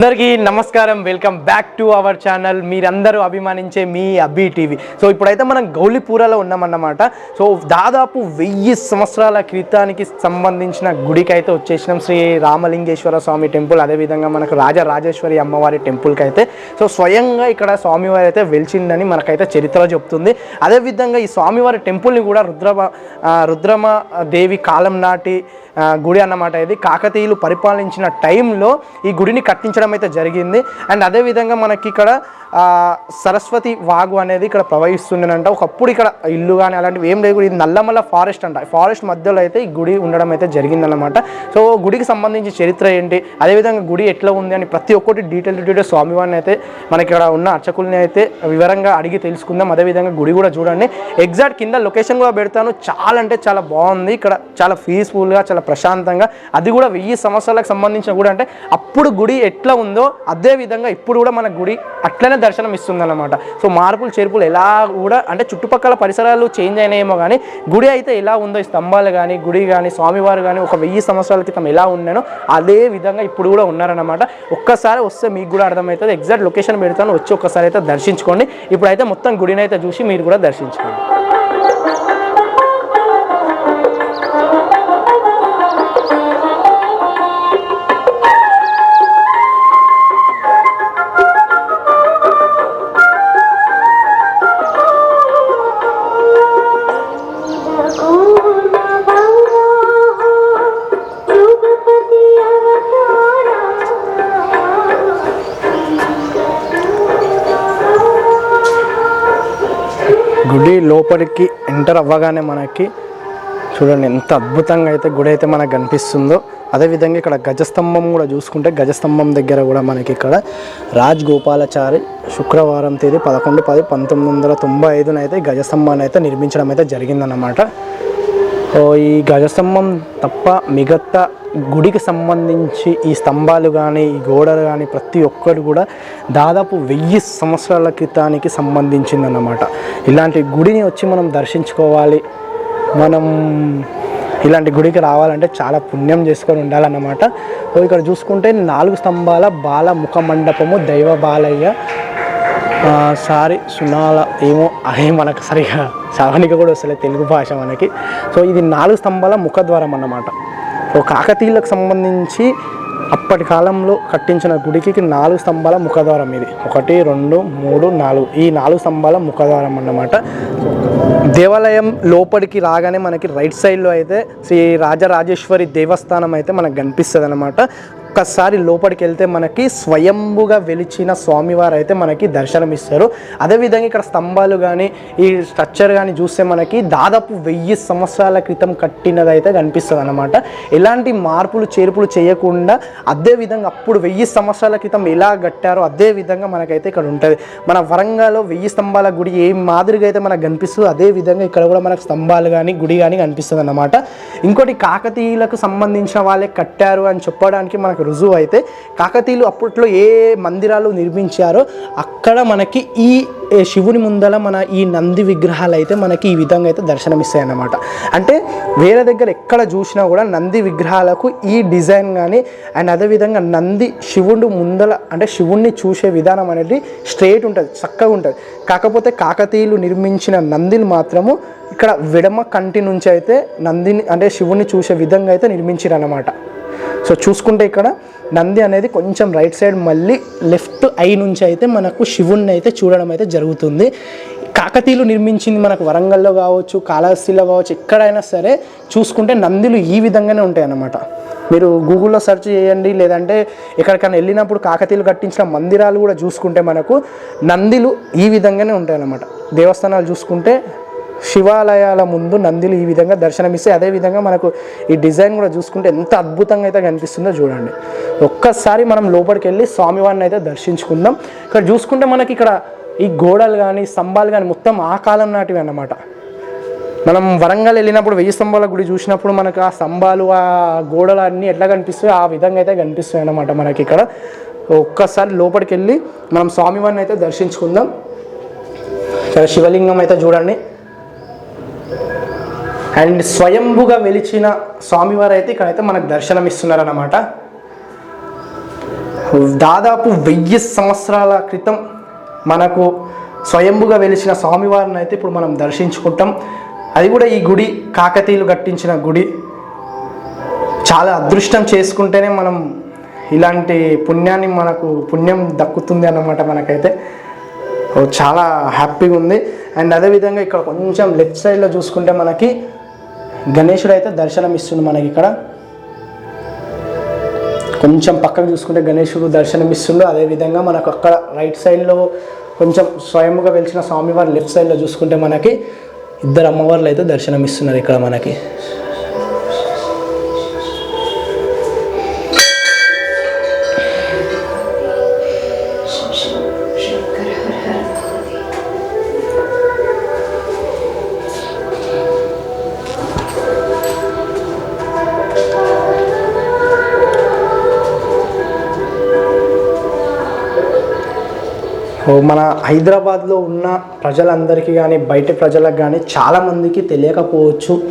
అందరికీ నమస్కారం. Welcome back to our channel మీరందరూ అభిమానించే మీ అబ్బి టీవీ. సో ఇప్పుడైతే మనం గౌలిపూరలో ఉన్నామన్నమాట. సో దాదాపు వెయ్యి సంవత్సరాల క్రితానికి సంబంధించిన గుడికి అయితే వచ్చేసినాం. శ్రీ రామలింగేశ్వర స్వామి టెంపుల్ అదేవిధంగా మనకు రాజరాజేశ్వరి అమ్మవారి టెంపుల్కి అయితే సో స్వయంగా ఇక్కడ స్వామివారి అయితే వెలిచిందని మనకైతే చరిత్ర చెప్తుంది. అదేవిధంగా ఈ స్వామివారి టెంపుల్ని కూడా రుద్రమ రుద్రమ దేవి కాలం నాటి గుడి అన్నమాట ఇది. కాకతీయులు పరిపాలించిన టైంలో ఈ గుడిని కట్టించడం అయితే జరిగింది. అండ్ అదేవిధంగా మనకి ఇక్కడ సరస్వతి వాగు అనేది ఇక్కడ ప్రవహిస్తుండేనంట. ఒకప్పుడు ఇక్కడ ఇల్లు కానీ అలాంటివి ఏం లేవు. ఇది నల్లమల్ల ఫారెస్ట్ అంట. ఫారెస్ట్ మధ్యలో అయితే ఈ గుడి ఉండడం అయితే జరిగిందనమాట సో గుడికి సంబంధించి చరిత్ర ఏంటి? అదేవిధంగా గుడి ఎట్లా ఉంది అని ప్రతి ఒక్కటి డీటెయిల్ డీటెయిల్ స్వామివారిని అయితే మనకి ఇక్కడ ఉన్న అర్చకుల్ని అయితే వివరంగా అడిగి తెలుసుకుందాం. అదేవిధంగా గుడి కూడా చూడండి. ఎగ్జాక్ట్ కింద లొకేషన్ కూడా పెడతాను. చాలా అంటే చాలా బాగుంది. ఇక్కడ చాలా పీస్ఫుల్గా చాలా ప్రశాంతంగా. అది కూడా వెయ్యి సంవత్సరాలకు సంబంధించిన గుడి అంటే అప్పుడు గుడి ఎట్లా ఉందో అదే విధంగా ఇప్పుడు కూడా మన గుడి అట్లనే దర్శనం ఇస్తుంది అనమాట సో మార్పులు చేర్పులు ఎలా కూడా అంటే చుట్టుపక్కల పరిసరాలు చేంజ్ అయినాయేమో కానీ గుడి అయితే ఎలా ఉందో ఈ స్తంభాలు కానీ గుడి కానీ స్వామివారు కానీ ఒక వెయ్యి సంవత్సరాల క్రితం ఎలా ఉన్నానో అదే విధంగా ఇప్పుడు కూడా ఉన్నారనమాట ఒక్కసారి వస్తే మీకు కూడా అర్థమవుతుంది. ఎగ్జాక్ట్ లొకేషన్ పెడతాను వచ్చి ఒక్కసారి అయితే దర్శించుకోండి. ఇప్పుడైతే మొత్తం గుడిని అయితే చూసి మీరు కూడా దర్శించుకోండి. గుడి లోపలికి ఎంటర్ అవ్వగానే మనకి చూడండి ఎంత అద్భుతంగా అయితే గుడి అయితే మనకు కనిపిస్తుందో. అదేవిధంగా ఇక్కడ గజస్తంభం కూడా చూసుకుంటే గజస్తంభం దగ్గర కూడా మనకి ఇక్కడ రాజ్గోపాలాచారి శుక్రవారం తేదీ పదకొండు పది పంతొమ్మిది వందల తొంభై ఐదున అయితే గజస్తంభాన్ని అయితే నిర్మించడం అయితే జరిగిందన్నమాట. ఈ గజస్తంభం తప్ప మిగతా గుడికి సంబంధించి ఈ స్తంభాలు కానీ ఈ గోడలు కానీ ప్రతి ఒక్కరు కూడా దాదాపు వెయ్యి సంవత్సరాల క్రితానికి సంబంధించిందన్నమాట. ఇలాంటి గుడిని వచ్చి మనం దర్శించుకోవాలి. మనం ఇలాంటి గుడికి రావాలంటే చాలా పుణ్యం చేసుకొని ఉండాలన్నమాట. సో ఇక్కడ చూసుకుంటే నాలుగు స్తంభాల బాల ముఖ మండపము దైవ బాలయ్య. సారీ సునాల ఏమో అదే మనకు సరిగా సవనిక కూడా వస్తలే తెలుగు భాష మనకి. సో ఇది నాలుగు స్తంభాల ముఖద్వారం అన్నమాట. ఒక కాకతీయులకు సంబంధించి అప్పటి కాలంలో కట్టించిన గుడికి నాలుగు స్తంభాల ముఖద్వారం ఇది. ఒకటి రెండు మూడు నాలుగు. ఈ నాలుగు స్తంభాల ముఖద్వారం అన్నమాట. దేవాలయం లోపలికి రాగానే మనకి రైట్ సైడ్లో అయితే శ్రీ రాజరాజేశ్వరి దేవస్థానం అయితే మనకు కనిపిస్తుంది అనమాట ఒక్కసారి లోపలికి వెళ్తే మనకి స్వయంభుగా వెలిచిన స్వామివారు అయితే మనకి దర్శనం ఇస్తారు అదేవిధంగా ఇక్కడ స్తంభాలు కానీ ఈ స్ట్రక్చర్ కానీ చూస్తే మనకి దాదాపు వెయ్యి సంవత్సరాల క్రితం కట్టినది అయితే కనిపిస్తుంది అనమాట ఎలాంటి మార్పులు చేర్పులు చేయకుండా అదే విధంగా అప్పుడు వెయ్యి సంవత్సరాల క్రితం ఎలా కట్టారో అదే విధంగా మనకైతే ఇక్కడ ఉంటుంది. మన వరంగల్లో వెయ్యి స్తంభాల గుడి ఏ మాదిరిగా అయితే మనకు కనిపిస్తుందో అదే విధంగా ఇక్కడ కూడా మనకు స్తంభాలు కానీ గుడి కానీ కనిపిస్తుంది అనమాట ఇంకోటి కాకతీయులకు సంబంధించిన వాళ్ళే కట్టారు అని చెప్పడానికి మనకు రుజువు అయితే కాకతీయులు అప్పట్లో ఏ మందిరాలు నిర్మించారో అక్కడ మనకి ఈ శివుని ముందల మన ఈ నంది విగ్రహాలు అయితే మనకి ఈ విధంగా అయితే దర్శనమిస్తాయి అన్నమాట అంటే వేరే దగ్గర ఎక్కడ చూసినా కూడా నంది విగ్రహాలకు ఈ డిజైన్ కానీ అండ్ అదేవిధంగా నంది శివుడు ముందల అంటే శివుణ్ణి చూసే విధానం అనేది స్ట్రైట్ ఉంటుంది చక్కగా ఉంటుంది. కాకపోతే కాకతీయులు నిర్మించిన నందిని మాత్రము ఇక్కడ విడమ కంటి నుంచి అయితే నందిని అంటే శివుణ్ణి చూసే విధంగా అయితే నిర్మించారు అన్నమాట సో చూసుకుంటే ఇక్కడ నంది అనేది కొంచెం రైట్ సైడ్ మళ్ళీ లెఫ్ట్ ఐ నుంచి అయితే మనకు శివుణ్ణి అయితే చూడడం అయితే జరుగుతుంది. కాకతీయులు నిర్మించింది మనకు వరంగల్లో కావచ్చు కాళహస్తిలో కావచ్చు ఎక్కడైనా సరే చూసుకుంటే నందులు ఈ విధంగానే ఉంటాయి అన్నమాట మీరు గూగుల్లో సెర్చ్ చేయండి లేదంటే ఎక్కడికైనా వెళ్ళినప్పుడు కాకతీయులు కట్టించిన మందిరాలు కూడా చూసుకుంటే మనకు నందిలు ఈ విధంగానే ఉంటాయి అన్నమాట దేవస్థానాలు చూసుకుంటే శివాలయాల ముందు నందిలు ఈ విధంగా దర్శనమిస్తే అదే విధంగా మనకు ఈ డిజైన్ కూడా చూసుకుంటే ఎంత అద్భుతంగా అయితే కనిపిస్తుందో చూడండి. ఒక్కసారి మనం లోపలికి వెళ్ళి స్వామివారిని అయితే దర్శించుకుందాం. ఇక్కడ చూసుకుంటే మనకి ఇక్కడ ఈ గోడలు కానీ స్తంభాలు కానీ మొత్తం ఆ కాలం నాటివి అన్నమాట. మనం వరంగల్ వెళ్ళినప్పుడు వెయ్యి స్తంభాల గుడి చూసినప్పుడు మనకు ఆ స్తంభాలు ఆ గోడలు అన్నీ ఎట్లా కనిపిస్తాయో ఆ విధంగా అయితే కనిపిస్తాయి అన్నమాట మనకి ఇక్కడ. ఒక్కసారి లోపలికి వెళ్ళి మనం స్వామివారిని అయితే దర్శించుకుందాం. ఇక్కడ శివలింగం అయితే చూడండి. అండ్ స్వయంభుగా వెలిచిన స్వామివారు అయితే ఇక్కడైతే మనకు దర్శనమిస్తున్నారన్నమాట. దాదాపు వెయ్యి సంవత్సరాల క్రితం మనకు స్వయంభుగా వెలిసిన స్వామివారిని అయితే ఇప్పుడు మనం దర్శించుకుంటాం. అది కూడా ఈ గుడి కాకతీయులు కట్టించిన గుడి. చాలా అదృష్టం చేసుకుంటేనే మనం ఇలాంటి పుణ్యాన్ని మనకు పుణ్యం దక్కుతుంది అన్నమాట మనకైతే. చాలా హ్యాపీగా ఉంది. అండ్ అదేవిధంగా ఇక్కడ కొంచెం లెఫ్ట్ సైడ్లో చూసుకుంటే మనకి గణేశుడు అయితే దర్శనం ఇస్తుంది మనకి ఇక్కడ కొంచెం పక్కకు చూసుకుంటే గణేశుడు దర్శనం ఇస్తుండు అదేవిధంగా మనకు అక్కడ రైట్ సైడ్లో కొంచెం స్వయంగా వెలిచిన స్వామివారి లెఫ్ట్ సైడ్లో చూసుకుంటే మనకి ఇద్దరు అమ్మవార్లు అయితే దర్శనం ఇస్తున్నారు ఇక్కడ మనకి. మన హైదరాబాద్లో ఉన్న ప్రజలందరికీ కానీ బయట ప్రజలకు కానీ చాలామందికి తెలియకపోవచ్చు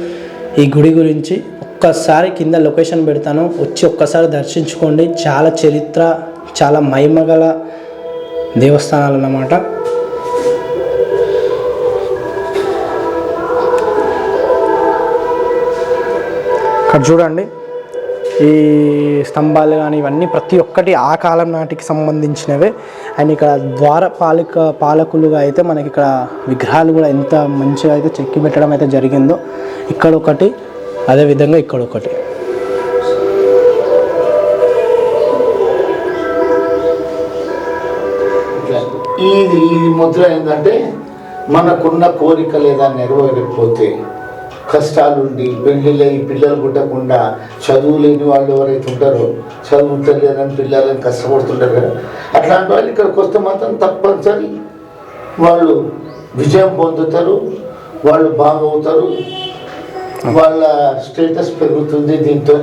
ఈ గుడి గురించి. ఒక్కసారి కింద లొకేషన్ పెడతాను. వచ్చి ఒక్కసారి దర్శించుకోండి. చాలా చరిత్ర చాలా మహిమగల దేవస్థానాలు అన్నమాట. ఇక్కడ చూడండి. ఈ స్తంభాలు కానీ ఇవన్నీ ప్రతి ఒక్కటి ఆ కాలం నాటికి సంబంధించినవే. అండ్ ఇక్కడ ద్వార పాలక పాలకులుగా అయితే మనకి ఇక్కడ విగ్రహాలు కూడా ఎంత మంచిగా అయితే చెక్కి పెట్టడం అయితే జరిగిందో ఇక్కడ ఒకటి అదేవిధంగా ఇక్కడ ఒకటి. ఈ ఇది ఇది ముద్ర ఏంటంటే మనకున్న కోరిక లేదా నెరవేరకపోతే కష్టాలుండి పెళ్ళిళ్ళై పిల్లలు పుట్టకుండా చదువు లేని వాళ్ళు ఎవరైతే ఉంటారో చదువుతలేరని పిల్లలని కష్టపడుతుంటారు కదా. అట్లాంటి వాళ్ళు ఇక్కడికి వస్తే మాత్రం తప్పనిసరి వాళ్ళు విజయం పొందుతారు వాళ్ళు బాగవుతారు వాళ్ళ స్టేటస్ పెరుగుతుంది దీంతో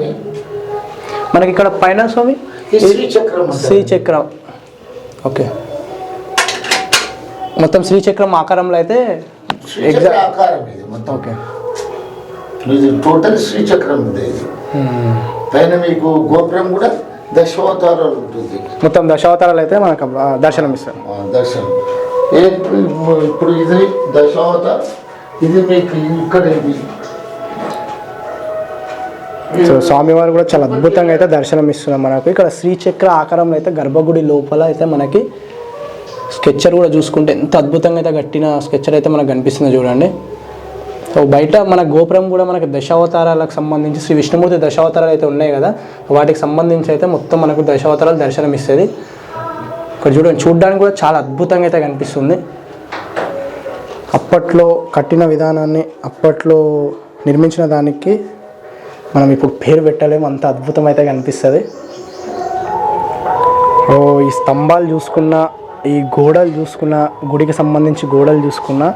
మనకి ఇక్కడ పైన స్వామి? శ్రీచక్రం. శ్రీచక్రం. ఓకే. మొత్తం శ్రీచక్రం ఆకారంలో అయితే ఎగ్జాక్ట్ ఆకారం ఇది మొత్తం. ఓకే. ఇది టోటల్ శ్రీచక్రం ఉంది. పైన మీకు గోపురం కూడా దశావతారాలు ఉంటుంది. మొత్తం దశావతారాలు అయితే మనకు దర్శనం ఇస్తారు. దర్శనం. ఏ ఇప్పుడు- ఇది దశావతారం ఇది మీకు ఇక్కడ సో స్వామివారు కూడా చాలా అద్భుతంగా అయితే దర్శనం ఇస్తున్నారు మనకు. ఇక్కడ శ్రీచక్ర ఆకారంలో అయితే గర్భగుడి లోపల అయితే మనకి స్కెచ్చర్ కూడా చూసుకుంటే ఎంత అద్భుతంగా అయితే కట్టిన స్కెచ్చర్ అయితే మనకు కనిపిస్తుంది చూడండి. సో బయట మన గోపురం కూడా మనకు దశావతారాలకు సంబంధించి శ్రీ విష్ణుమూర్తి దశావతారాలు అయితే ఉన్నాయి కదా వాటికి సంబంధించి అయితే మొత్తం మనకు దశావతారాలు దర్శనం ఇస్తుంది. ఇక్కడ చూడండి చూడడానికి కూడా చాలా అద్భుతంగా అయితే కనిపిస్తుంది. అప్పట్లో కట్టిన విధానాన్ని అప్పట్లో నిర్మించిన దానికి మనం ఇప్పుడు పేరు పెట్టలేము అంత అద్భుతం అయితే కనిపిస్తుంది. ఓ ఈ స్తంభాలు చూసుకున్న ఈ గోడలు చూసుకున్న గుడికి సంబంధించి గోడలు చూసుకున్నా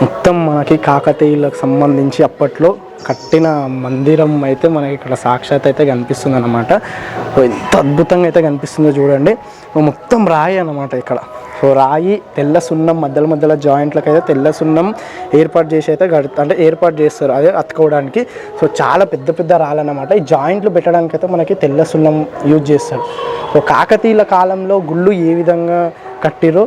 మొత్తం మనకి కాకతీయులకు సంబంధించి అప్పట్లో కట్టిన మందిరం అయితే మనకి ఇక్కడ సాక్షాత్ అయితే కనిపిస్తుంది అనమాట ఎంత అద్భుతంగా అయితే కనిపిస్తుందో చూడండి. మొత్తం రాయి అనమాట ఇక్కడ. సో రాయి తెల్ల సున్నం మధ్యలో మధ్యలో జాయింట్లకు అయితే తెల్ల సున్నం ఏర్పాటు చేసి అయితే గడుత అంటే ఏర్పాటు చేస్తారు. అదే అతుకోవడానికి. సో చాలా పెద్ద పెద్ద రాళ్ళన్నమాట ఈ జాయింట్లు పెట్టడానికి అయితే మనకి తెల్ల సున్నం యూజ్ చేస్తారు. సో కాకతీయుల కాలంలో గుళ్ళు ఏ విధంగా కట్టిరో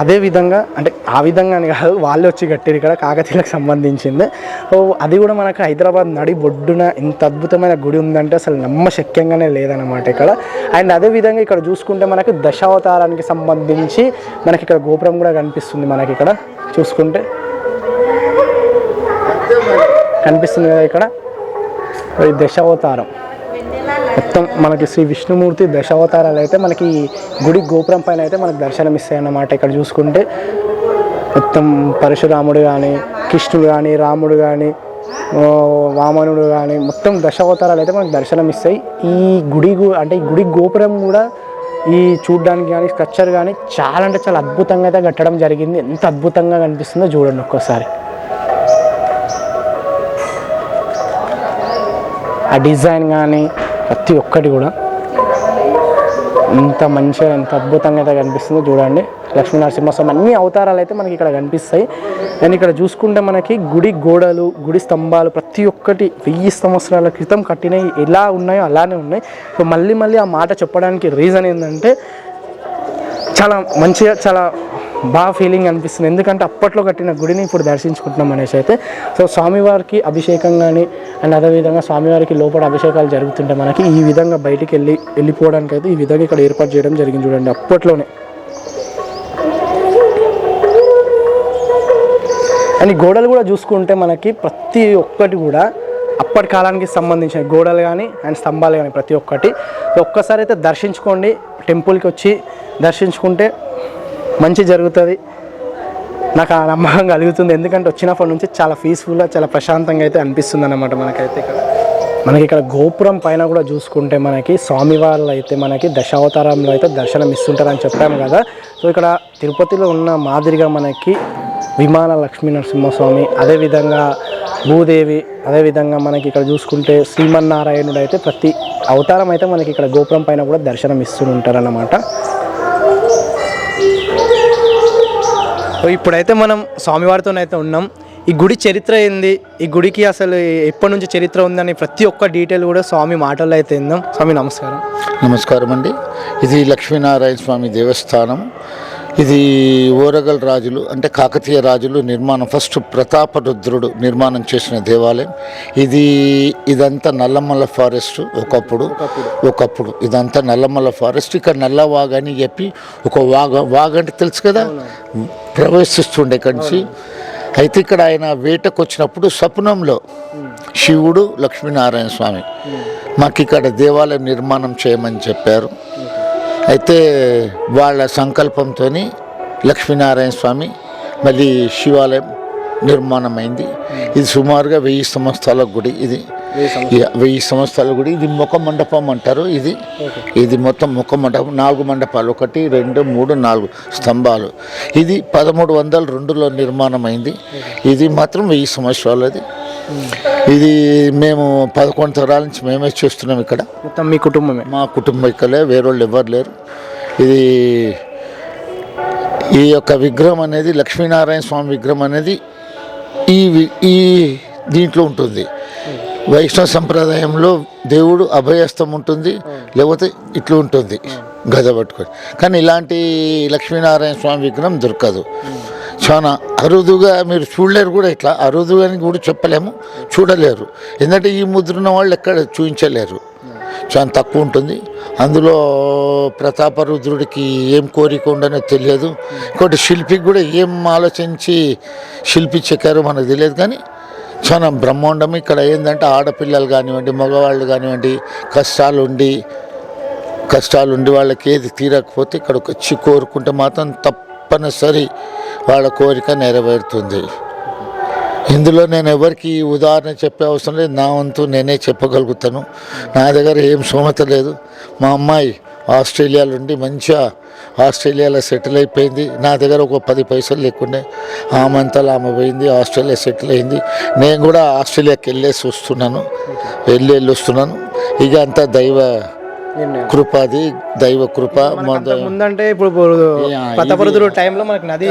అదే విధంగా అంటే ఆ విధంగా అని కాదు వాళ్ళు వచ్చి కట్టారు ఇక్కడ కాకతీయులకు సంబంధించింది. సో అది కూడా మనకు హైదరాబాద్ నడి బొడ్డున ఇంత అద్భుతమైన గుడి ఉందంటే అసలు నమ్మశక్యంగానే లేదన్నమాట ఇక్కడ. అండ్ అదే విధంగా ఇక్కడ చూసుకుంటే మనకి దశావతారానికి సంబంధించి మనకి ఇక్కడ గోపురం కూడా కనిపిస్తుంది మనకి ఇక్కడ. చూసుకుంటే కనిపిస్తుంది కదా ఇక్కడ. ఈ దశావతారం. మొత్తం మనకి శ్రీ విష్ణుమూర్తి దశావతారాలు అయితే మనకి గుడి గోపురం పైన అయితే మనకు దర్శనం ఇస్తాయి అన్నమాట ఇక్కడ చూసుకుంటే. మొత్తం పరశురాముడు కానీ కృష్ణుడు కానీ రాముడు కానీ వామనుడు కానీ మొత్తం దశావతారాలు అయితే మనకు దర్శనం ఇస్తాయి ఈ గుడి గు- అంటే ఈ గుడి గోపురం కూడా ఈ చూడడానికి కానీ స్ట్రక్చర్ కానీ చాలా అంటే చాలా అద్భుతంగా అయితే కట్టడం జరిగింది. ఎంత అద్భుతంగా కనిపిస్తుందో చూడండి ఒక్కోసారి. ఆ డిజైన్ కానీ ప్రతి ఒక్కటి కూడా. ఇంత మంచిగా ఎంత అద్భుతంగా అయితే కనిపిస్తుందో చూడండి. లక్ష్మీ నరసింహస్వామి అన్ని అవతారాలు అయితే మనకి ఇక్కడ కనిపిస్తాయి. అండ్ ఇక్కడ చూసుకుంటే మనకి గుడి గోడలు గుడి స్తంభాలు ప్రతి ఒక్కటి వెయ్యి సంవత్సరాల క్రితం కట్టినవి ఎలా ఉన్నాయో అలానే ఉన్నాయి. సో మళ్ళీ మళ్ళీ ఆ మాట చెప్పడానికి రీజన్ ఏంటంటే చాలా మంచిగా చాలా బాగా ఫీలింగ్ అనిపిస్తుంది. ఎందుకంటే అప్పట్లో కట్టిన గుడిని ఇప్పుడు దర్శించుకుంటున్నాం అనేసి అయితే. సో స్వామివారికి అభిషేకం కానీ అండ్ అదేవిధంగా స్వామివారికి లోపల అభిషేకాలు జరుగుతుంటే మనకి ఈ విధంగా బయటికి వెళ్ళి వెళ్ళిపోవడానికి అయితే ఈ విధంగా ఇక్కడ ఏర్పాటు చేయడం జరిగింది చూడండి అప్పట్లోనే. అండ్ ఈ గోడలు కూడా చూసుకుంటే మనకి ప్రతి ఒక్కటి కూడా అప్పటి కాలానికి సంబంధించిన గోడలు కానీ అండ్ స్తంభాలు కానీ ప్రతి ఒక్కటి. ఒక్కసారి అయితే దర్శించుకోండి. టెంపుల్కి వచ్చి దర్శించుకుంటే మంచి జరుగుతుంది. నాకు ఆ నమ్మకం కలుగుతుంది. ఎందుకంటే వచ్చినప్పటి నుంచి చాలా పీస్ఫుల్గా చాలా ప్రశాంతంగా అయితే అనిపిస్తుంది అన్నమాట మనకైతే ఇక్కడ. మనకి ఇక్కడ గోపురం పైన కూడా చూసుకుంటే మనకి స్వామివార్లు అయితే మనకి దశావతారంలో అయితే దర్శనం ఇస్తుంటారని చెప్పాము కదా. సో ఇక్కడ తిరుపతిలో ఉన్న మాదిరిగా మనకి విమాన లక్ష్మీ నరసింహస్వామి అదేవిధంగా భూదేవి అదేవిధంగా మనకి ఇక్కడ చూసుకుంటే శ్రీమన్నారాయణుడు అయితే ప్రతి అవతారం అయితే మనకి ఇక్కడ గోపురం పైన కూడా దర్శనం ఇస్తూ ఉంటారన్నమాట. సో ఇప్పుడైతే మనం స్వామివారితోనైతే ఉన్నాం. ఈ గుడి చరిత్ర ఏంది? ఈ గుడికి అసలు ఎప్పటి నుంచి చరిత్ర ఉందని ప్రతి ఒక్క డీటెయిల్ కూడా స్వామి మాటల్లో అయితే విందాం. స్వామి నమస్కారం. నమస్కారం అండి ఇది లక్ష్మీనారాయణ స్వామి దేవస్థానం. ఇది ఓరగల్ రాజులు అంటే కాకతీయ రాజులు నిర్మాణం ఫస్ట్ ప్రతాపరుద్రుడు నిర్మాణం చేసిన దేవాలయం. ఇది ఇదంతా నల్లమల్ల ఫారెస్ట్ ఒకప్పుడు. ఒకప్పుడు. ఇదంతా నల్లమల్ల ఫారెస్ట్. ఇక్కడ నల్ల వాగ అని చెప్పి ఒక వాగ వాగ్ అంటే తెలుసు కదా? ప్రవేశిస్తుండే కంచి అయితే ఇక్కడ ఆయన వేటకు వచ్చినప్పుడు స్వప్నంలో శివుడు లక్ష్మీనారాయణ స్వామి మాకు ఇక్కడ దేవాలయం నిర్మాణం చేయమని చెప్పారు. అయితే వాళ్ళ సంకల్పంతో లక్ష్మీనారాయణ స్వామి మళ్ళీ శివాలయం నిర్మాణం అయింది ఇది సుమారుగా వెయ్యి సంవత్సరాల గుడి ఇది. వెయ్యి సంవత్సరాల గుడి ఇది ముఖ మండపం అంటారు ఇది. ఇది మొత్తం ముఖ మండపం నాలుగు మండపాలు ఒకటి రెండు మూడు నాలుగు స్తంభాలు. ఇది పదమూడు వందల రెండులో నిర్మాణం అయింది ఇది మాత్రం వెయ్యి సంవత్సరాలది. ఇది మేము పదకొండు తరాల నుంచి మేమే చేస్తున్నాం ఇక్కడ. మొత్తం మీ కుటుంబమే? మా కుటుంబీకులే వేరేవాళ్ళు ఎవరు లేరు. ఇది ఈ యొక్క విగ్రహం అనేది లక్ష్మీనారాయణ స్వామి విగ్రహం అనేది ఈ ఈ దీంట్లో ఉంటుంది. వైష్ణవ సంప్రదాయంలో దేవుడు అభయస్తం ఉంటుంది లేకపోతే ఇట్లా ఉంటుంది గద పట్టుకొని. కానీ ఇలాంటి లక్ష్మీనారాయణ స్వామి విగ్రహం దొరకదు. చాలా అరుదుగా మీరు చూడలేరు కూడా ఇట్లా. అరుదుగా అని కూడా చెప్పలేము చూడలేరు. ఎందుకంటే ఈ ముద్రున్న వాళ్ళు ఎక్కడ చూపించలేరు. చాలా తక్కువ ఉంటుంది. అందులో ప్రతాపరుద్రుడికి ఏం కోరిక ఉండనో తెలియదు. ఇంకోటి శిల్పికి కూడా ఏం ఆలోచించి శిల్పి చెక్కారో మనకు తెలియదు కానీ చాలా బ్రహ్మాండం. ఇక్కడ ఏంటంటే ఆడపిల్లలు కానివ్వండి మగవాళ్ళు కానివ్వండి కష్టాలు ఉండి కష్టాలు ఉండి వాళ్ళకి ఏది తీరకపోతే ఇక్కడికి వచ్చి కోరుకుంటే మాత్రం తప్పనిసరి వాళ్ళ కోరిక నెరవేరుతుంది. ఇందులో నేను ఎవరికి ఉదాహరణ చెప్పే అవసరం లేదు. నా వంతు నేనే చెప్పగలుగుతాను. నా దగ్గర ఏం సోమత లేదు. మా అమ్మాయి ఆస్ట్రేలియాలో ఉండి మంచిగా ఆస్ట్రేలియాలో సెటిల్ అయిపోయింది. నా దగ్గర ఒక పది పైసలు లేకుండే ఆమె అంతలో ఆమె పోయింది. ఆస్ట్రేలియా సెటిల్ అయింది. నేను కూడా ఆస్ట్రేలియాకి వెళ్ళేసి వస్తున్నాను. వెళ్ళి వెళ్ళి వస్తున్నాను ఇక అంతా దైవ కృపది దైవ కృప మొద- ముందంటే ఇప్పుడు టైంలో మనకి నది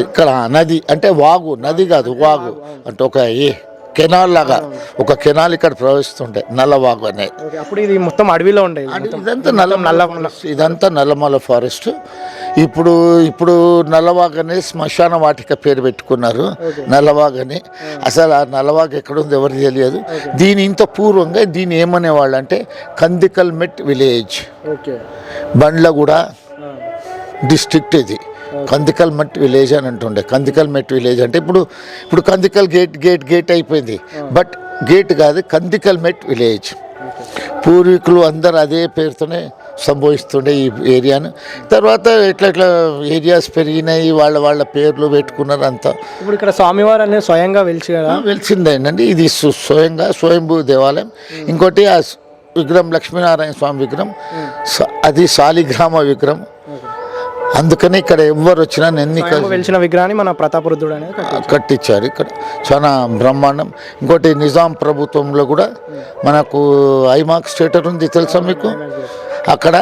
ఇక్కడ నది అంటే వాగు నది కాదు వాగు. అంటే ఒక ఏ కెనాల్ లాగా ఒక కెనాల్ ఇక్కడ ప్రవహిస్తుండే నల్లవాగు అనేది ఓకే, అప్పుడు ఇది మొత్తం అడవిలో ఉండేది. ఇదంతా నల్ల నల్ల ఇదంతా నల్లమల ఫారెస్ట్. ఇప్పుడు ఇప్పుడు నల్లవాగ్ అనేది శ్మశాన వాటిక పేరు పెట్టుకున్నారు. నల్లవాగ్ అని అసలు ఆ నల్లవాగ్ ఎక్కడుంది ఎవరికి తెలియదు. దీని ఇంత పూర్వంగా దీన్ని ఏమనేవాళ్ళు అంటే కందికల్ మెట్ విలేజ్. బండ్లగూడ డిస్ట్రిక్ట్ ఇది. కందికల్ మట్ విలేజ్ అని అంటుండే. కందికల్ మెట్ విలేజ్ అంటే ఇప్పుడు ఇప్పుడు కందికల్ గేట్ గేట్ గేట్ అయిపోయింది. బట్ గేట్ కాదు కందికల్ మెట్ విలేజ్. పూర్వీకులు అందరు అదే పేరుతోనే సంభవిస్తుండే ఈ ఏరియాను. తర్వాత ఇట్లా ఇట్లా ఏరియాస్ పెరిగినాయి వాళ్ళ వాళ్ళ పేర్లు పెట్టుకున్నారు అంతా. ఇప్పుడు ఇక్కడ స్వామివారు అనేది స్వయంగా వెలిచి కదా? వెలిసిందేనండి ఇది స్వయంగా స్వయంభూ దేవాలయం. ఇంకోటి ఆ విగ్రహం లక్ష్మీనారాయణ స్వామి విగ్రహం. అది శాలిగ్రామ విగ్రహం. అందుకని ఇక్కడ ఎవ్వరు వచ్చినా ఎన్ని స్వయంగా వెలిచిన విగ్రహాన్ని మన ప్రతాపరుద్రుడు అనేది. కట్టించారు. ఇక్కడ. చాలా బ్రహ్మాండం. ఇంకోటి నిజాం ప్రభుత్వంలో కూడా మనకు ఐమాక్స్ థియేటర్ ఉంది తెలుసా మీకు? అక్కడ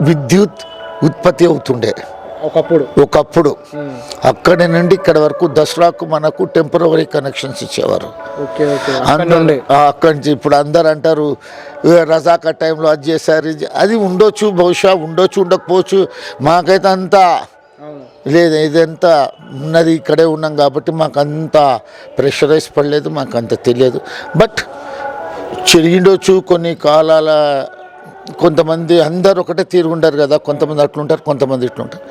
విద్యుత్ ఉత్పత్తి అవుతుండే. ఒకప్పుడు. ఒకప్పుడు. అక్కడి నుండి ఇక్కడ వరకు దసరాకు మనకు టెంపరవరీ కనెక్షన్స్ ఇచ్చేవారు. అక్కడి నుంచి ఇప్పుడు అందరు అంటారు "ఏ, రజాకా టైంలో అది చేశారు ఇది చే-" అది ఉండొచ్చు బహుశా ఉండొచ్చు ఉండకపోవచ్చు మాకైతే అంతా లేదు ఇదంతా ఉన్నది ఇక్కడే ఉన్నాం కాబట్టి మాకు అంత ప్రెషరైజ్ పడలేదు మాకు అంత తెలియదు. బట్ చెరిగిండొచ్చు కొన్ని కాలాల కొంతమంది అందరు ఒకటే తీరుగుంటారు కదా కొంతమంది అట్లుంటారు కొంతమంది ఇట్లుంటారు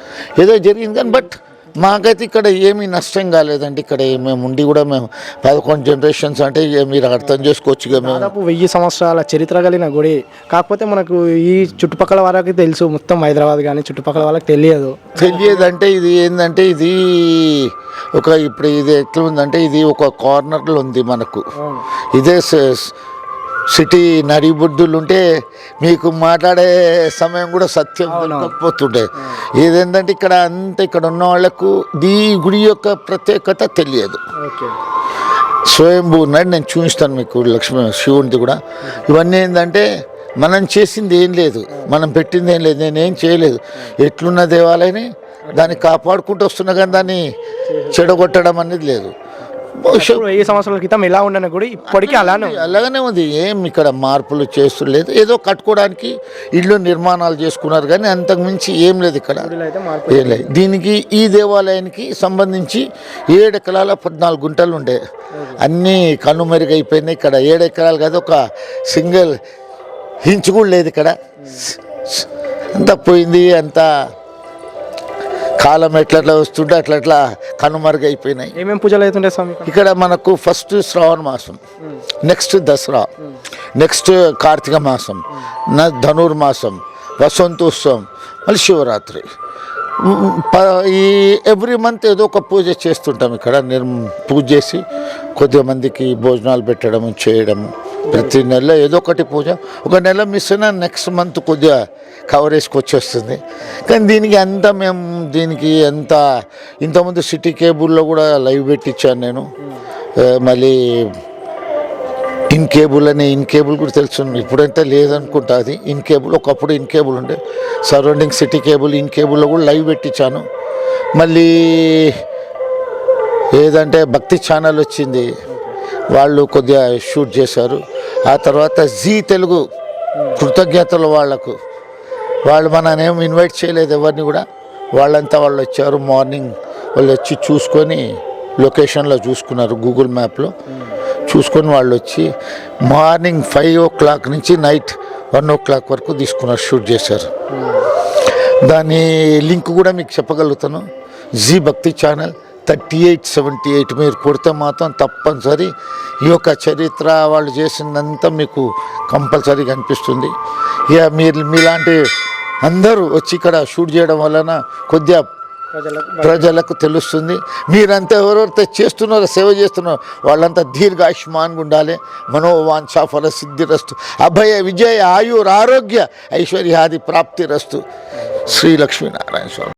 ఏదో జరిగింది కానీ బట్ మాకైతే ఇక్కడ ఏమీ నష్టం కాలేదండి. ఇక్కడ మేము ఉండి కూడా మేము పదకొండు జనరేషన్స్ అంటే మీరు అర్థం చేసుకోవచ్చు ఇక మేము. వెయ్యి సంవత్సరాల చరిత్ర కలిగిన గుడి. కాకపోతే మనకు ఈ చుట్టుపక్కల వారికి తెలుసు మొత్తం హైదరాబాద్ కానీ చుట్టుపక్కల వాళ్ళకి తెలియదు. తెలియదంటే ఇది ఏంటంటే ఇది ఒక ఇప్పుడు ఇది ఎట్లా ఉందంటే ఇది ఒక కార్నర్లో ఉంది మనకు. ఇదే సిటీ నడిబుడ్డులు ఉంటే మీకు మాట్లాడే సమయం కూడా సత్యం దొరకకపోతుండే ఇదేంటంటే ఇక్కడ అంత ఇక్కడ ఉన్న వాళ్ళకు ఈ గుడి యొక్క ప్రత్యేకత తెలియదు. స్వయంభూ ఉన్నాడు నేను చూపిస్తాను మీకు లక్ష్మీ శివునిది కూడా. ఇవన్నీ ఏంటంటే మనం చేసింది ఏం లేదు. మనం పెట్టింది ఏం లేదు. నేనేం చేయలేదు. ఎట్లున్న దేవాలయని దాన్ని కాపాడుకుంటూ వస్తున్నా కానీ దాన్ని చెడగొట్టడం అనేది లేదు. వెయ్యి సంవత్సరాల క్రితం ఎలా ఉండని గుడి ఇప్పటికీ అలానే. అలాగనే ఉంది. ఏం ఇక్కడ మార్పులు చేస్తులేదు. ఏదో కట్టుకోవడానికి ఇల్లు నిర్మాణాలు చేసుకున్నారు కానీ అంతకు మించి ఏం లేదు ఇక్కడ. ఏం లేదు. దీనికి ఈ దేవాలయానికి సంబంధించి ఏడు ఎకరాల పద్నాలుగు గుంటలు ఉండే. అన్నీ కనుమరుగైపోయినాయి ఇక్కడ ఏడు ఎకరాలు కాదు ఒక సింగిల్ ఇంచు కూడా లేదు ఇక్కడ. అంతా పోయింది అంతా కాలం ఎట్లా ఎట్లా వస్తుంటే అట్లా అట్లా కనుమరుగైపోయినాయి. ఏమేమి పూజలు అవుతుంటాయి స్వామి ఇక్కడ? మనకు ఫస్ట్ శ్రావణ మాసం నెక్స్ట్ దసరా నెక్స్ట్ కార్తీక మాసం న ధనుర్మాసం వసంతోత్సవం మళ్ళీ శివరాత్రి. ఈ ఎవ్రీ మంత్ ఏదో ఒక పూజ చేస్తుంటాం ఇక్కడ. నిర్ పూజ చేసి కొద్దిగా మందికి భోజనాలు పెట్టడం చేయడం ప్రతి నెల ఏదో ఒకటి పూజ. ఒక నెల మిస్ అయినా నెక్స్ట్ మంత్ కొద్దిగా కవరేజ్కి వచ్చేస్తుంది కానీ దీనికి ఎంత మేము దీనికి ఎంత ఇంతకుముందు సిటీ కేబుల్లో కూడా లైవ్ పెట్టించాను నేను. మళ్ళీ ఇన్ కేబుల్ అని ఇన్ కేబుల్ కూడా తెలుసు. ఇప్పుడైతే లేదనుకుంటా అది. ఇన్ కేబుల్ ఒకప్పుడు ఇన్ కేబుల్ ఉండే. సరౌండింగ్ సిటీ కేబుల్ ఇన్ కేబుల్లో కూడా లైవ్ పెట్టించాను మళ్ళీ ఏదంటే భక్తి ఛానల్ వచ్చింది. వాళ్ళు కొద్దిగా షూట్ చేశారు. ఆ తర్వాత జీ తెలుగు కృతజ్ఞతలు వాళ్ళకు. వాళ్ళు మననేం ఇన్వైట్ చేయలేదు ఎవరిని కూడా. వాళ్ళంతా వాళ్ళు వచ్చారు మార్నింగ్ వాళ్ళు వచ్చి చూసుకొని లొకేషన్లో చూసుకున్నారు గూగుల్ మ్యాప్లో చూసుకొని వాళ్ళు వచ్చి మార్నింగ్ ఫైవ్ ఓ క్లాక్ నుంచి నైట్ వన్ ఓ క్లాక్ వరకు తీసుకున్నారు షూట్ చేశారు. దాని లింక్ కూడా మీకు చెప్పగలుగుతాను. Zee Bhakti channel. Thirty eight seventy eight మీరు కొడితే మాత్రం తప్పనిసరి ఈ యొక్క చరిత్ర వాళ్ళు చేసిందంతా మీకు కంపల్సరీ కనిపిస్తుంది ఇక మీరు మీలాంటి అందరూ వచ్చి ఇక్కడ షూట్ చేయడం వలన కొద్దిగా ప్రజలకు ప్రజలకు తెలుస్తుంది. మీరంతా ఎవరెవరైతే చేస్తున్నారో సేవ చేస్తున్నారో వాళ్ళంతా దీర్ఘాయుష్మాన్గా ఉండాలి. మనోవాంఛా ఫల సిద్ధిరస్తు అభయ విజయ ఆయుర్ ఆరోగ్య ఐశ్వర్యాది ప్రాప్తిరస్తు శ్రీ లక్ష్మీనారాయణ స్వామి.